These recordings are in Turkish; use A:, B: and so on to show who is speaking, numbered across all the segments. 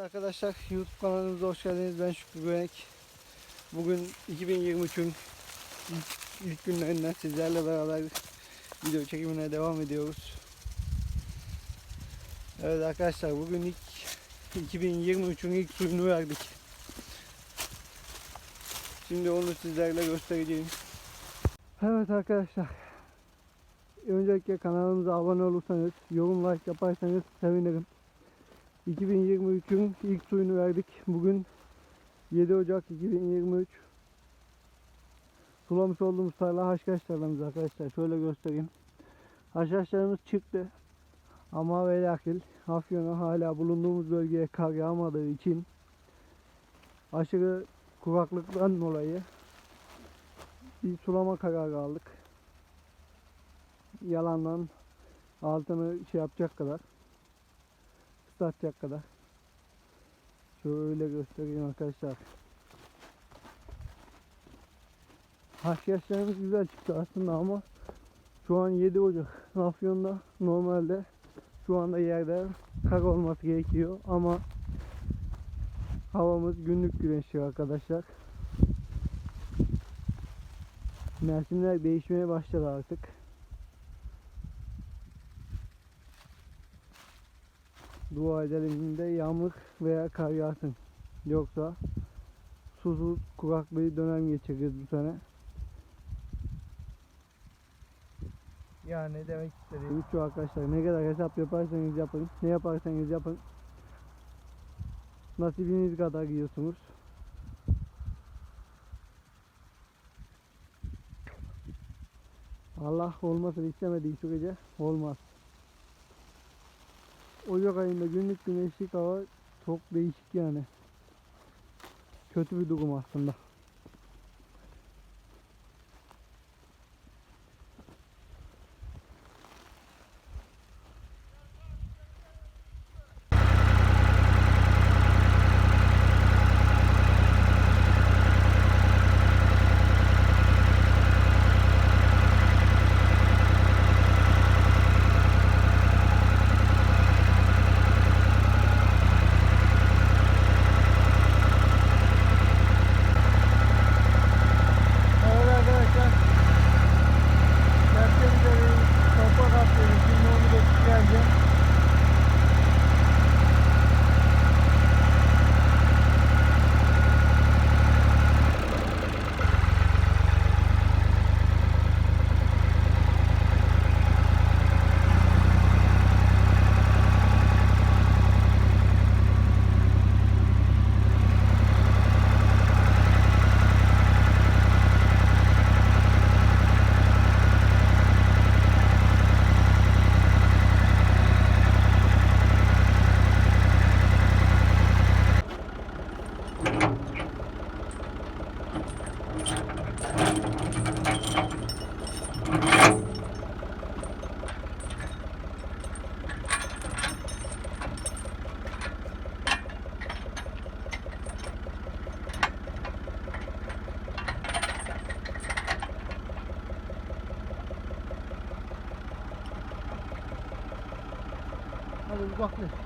A: arkadaşlar YouTube kanalımıza hoş geldiniz. Ben Şükrü Güvenek. Bugün 2023'ün ilk, ilk günlerinden sizlerle beraber video çekimine devam ediyoruz. Evet arkadaşlar bugün ilk 2023'ün ilk suyunu verdik. Şimdi onu sizlerle göstereceğim. Evet arkadaşlar. Öncelikle kanalımıza abone olursanız, yorum like yaparsanız sevinirim. 2023'ün ilk suyunu verdik. Bugün 7 Ocak 2023. Sulamış olduğumuz tarla haşhaş tarlamız arkadaşlar. Şöyle göstereyim. Haşhaşlarımız çıktı. Ama ve lakin Afyon'a hala bulunduğumuz bölgeye kar yağmadığı için aşırı kuraklıktan dolayı bir sulama kararı aldık. Yalandan altını şey yapacak kadar ıslatacak kadar. Şöyle göstereyim arkadaşlar. Haşhaşlarımız güzel çıktı aslında ama şu an 7 Ocak Afyon'da normalde şu anda yerde kar olması gerekiyor ama havamız günlük güneşli arkadaşlar. Mevsimler değişmeye başladı artık. Dua edelim de yağmur veya kar yağsın. Yoksa susuz kurak bir dönem geçireceğiz bu sene. Yani demek istediğim şu arkadaşlar ne kadar hesap yaparsanız yapın, ne yaparsanız yapın. Nasibiniz kadar yiyorsunuz. Allah olmasını istemediği sürece olmaz. Ocak ayında günlük güneşlik hava çok değişik yani. Kötü bir durum aslında. Evet arkadaşlar. Merkezde bir toprak atıyoruz. Şimdi onu göstereceğim. Hadi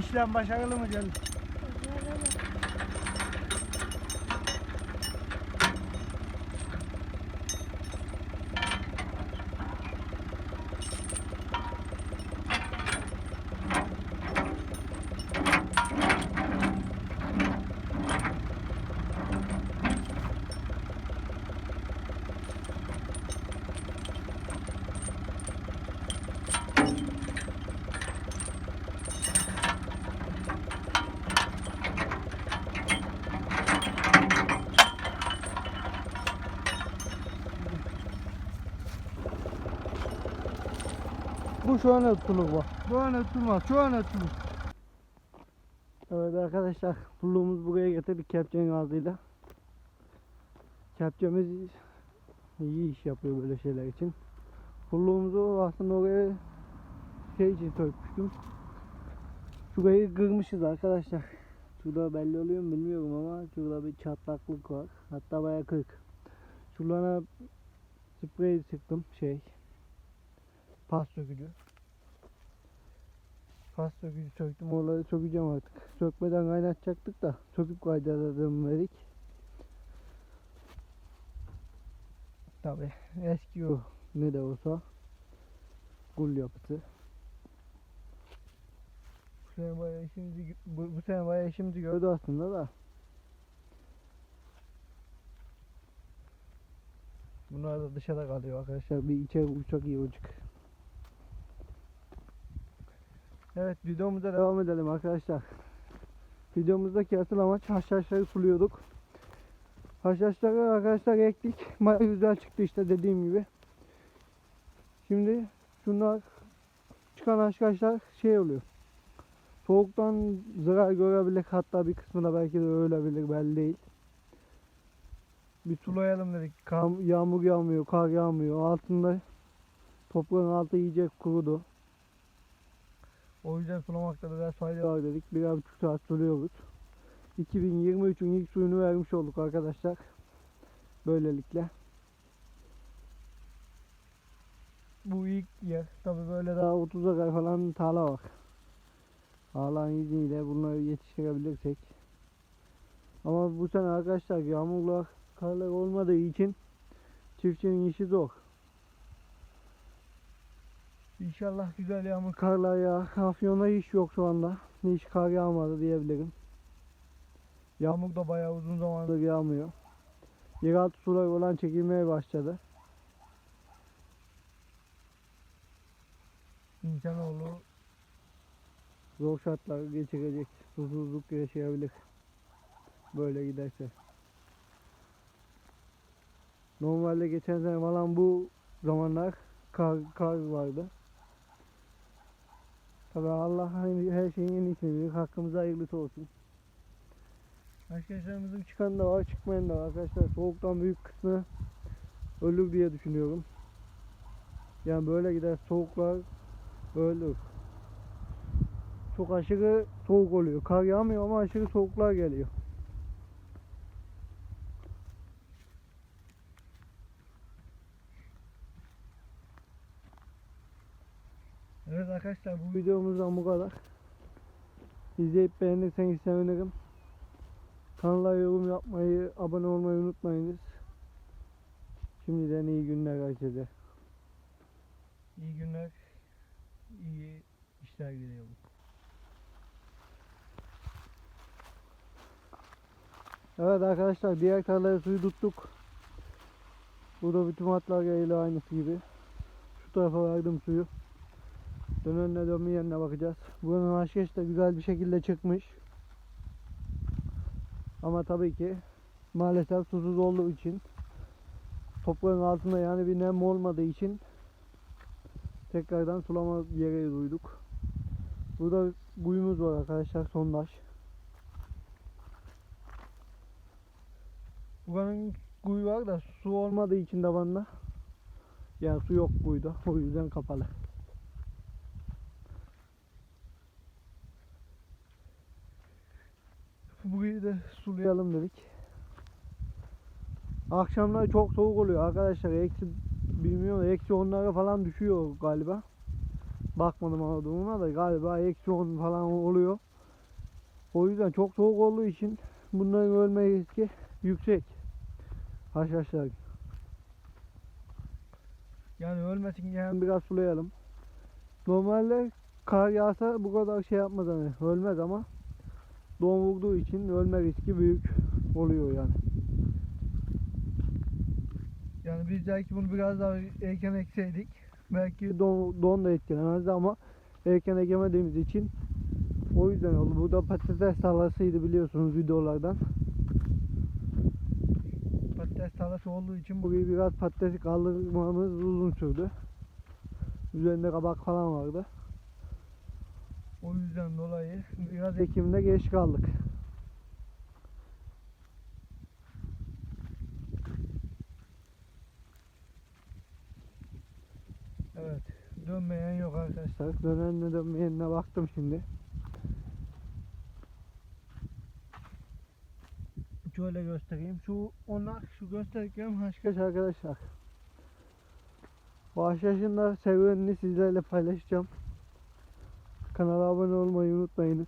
A: İşlem başarılı mı canım? Şu an ötülür bak. Bu an ötülmez. Şu an ötülür. Evet arkadaşlar pulluğumuzu buraya getirdik kepçenin ağzıyla. Kepçemiz iyi iş yapıyor böyle şeyler için. Pulluğumuzu aslında oraya şey için sökmüştüm. Şurayı kırmışız arkadaşlar. Şurada belli oluyor mu bilmiyorum ama şurada bir çatlaklık var. Hatta bayağı kırık. Şuralarına sprey sıktım şey. Pas sökücü. Pas sökücü söktüm. Oraları sökeceğim artık. Sökmeden kaynatacaktık da söküp kaynatalım dedik. Tabi eski o ne de olsa gul yapısı. Bu sene bayağı işimizi, bu, bu sene bayağı işimizi gördü aslında da. Bunlar da dışarıda kalıyor arkadaşlar. Bir içeri uçak iyi uçuk. Evet videomuza devam edelim arkadaşlar. Videomuzdaki asıl amaç haşhaşları suluyorduk. Haşhaşları arkadaşlar ektik. Baya güzel çıktı işte dediğim gibi. Şimdi şunlar çıkan haşhaşlar şey oluyor. Soğuktan zarar görebilir hatta bir kısmı da belki de ölebilir belli değil. Bir sulayalım dedik. Kam- yağmur yağmıyor, kar yağmıyor. Altında toprağın altı iyice kurudu. O yüzden sulamakta biraz fayda var dedik. Birer buçuk saat suluyoruz. 2023'ün ilk suyunu vermiş olduk arkadaşlar. Böylelikle. Bu ilk yer. Tabi böyle daha 30 akar falan tarla var. Allah'ın izniyle bunları yetiştirebilirsek. Ama bu sene arkadaşlar yağmurlar, karlar olmadığı için çiftçinin işi zor. İnşallah güzel yağmur karlar ya. Afyon'da hiç yok şu anda. Hiç kar yağmadı diyebilirim. Yağmur da bayağı uzun zamandır yağmıyor. Yeraltı sular falan çekilmeye başladı. İnsanoğlu zor şartlar geçirecek. Susuzluk yaşayabilir. Böyle giderse. Normalde geçen sene falan bu zamanlar kar, kar vardı. Tabi Allah her şeyin en iyisini bilir. Hakkımıza hayırlısı olsun. Arkadaşlarımızın çıkan da var, çıkmayan da var. Arkadaşlar soğuktan büyük kısmı ölür diye düşünüyorum. Yani böyle gider soğuklar ölür. Çok aşırı soğuk oluyor. Kar yağmıyor ama aşırı soğuklar geliyor. Evet arkadaşlar bu videomuzdan bu kadar. İzleyip beğenirseniz sevinirim. Kanala yorum yapmayı, abone olmayı unutmayınız. Şimdiden iyi günler herkese. İyi günler, iyi işler diliyorum. Evet arkadaşlar diğer tarlaya suyu tuttuk. Burada bütün hatlar yayılı aynısı gibi. Şu tarafa verdim suyu. Dönenle dönmeyenine bakacağız. Buranın aşkeş de güzel bir şekilde çıkmış. Ama tabii ki maalesef susuz olduğu için toprağın altında yani bir nem olmadığı için tekrardan sulama yeri duyduk. Burada kuyumuz var arkadaşlar sondaj. Buranın kuyu var da su olmadığı için tabanla yani su yok kuyuda o yüzden kapalı. Burayı da sulayalım dedik. Akşamlar çok soğuk oluyor arkadaşlar. Eksi bilmiyorum eksi onlara falan düşüyor galiba. Bakmadım ama durumuna da galiba eksi 10 falan oluyor. O yüzden çok soğuk olduğu için bunların ölme riski yüksek. Arkadaşlar. Yani ölmesin diye biraz sulayalım. Normalde kar yağsa bu kadar şey yapmaz hani ölmez ama don vurduğu için ölme riski büyük oluyor yani. Yani biz belki bunu biraz daha erken ekseydik belki don, don da etkilemezdi ama erken ekemediğimiz için o yüzden oldu. Bu da patates tarlasıydı biliyorsunuz videolardan. Patates tarlası olduğu için burayı biraz patatesi kaldırmamız uzun sürdü. Üzerinde kabak falan vardı. O yüzden dolayı biraz Ekim'de geç kaldık. Evet. Dönmeyen yok arkadaşlar. Dönenle dönmeyenine baktım şimdi. Şöyle göstereyim. Şu onlar şu gösterdiklerim haşhaş arkadaşlar. Bu haşhaşın sizlerle paylaşacağım. Kanala abone olmayı unutmayınız.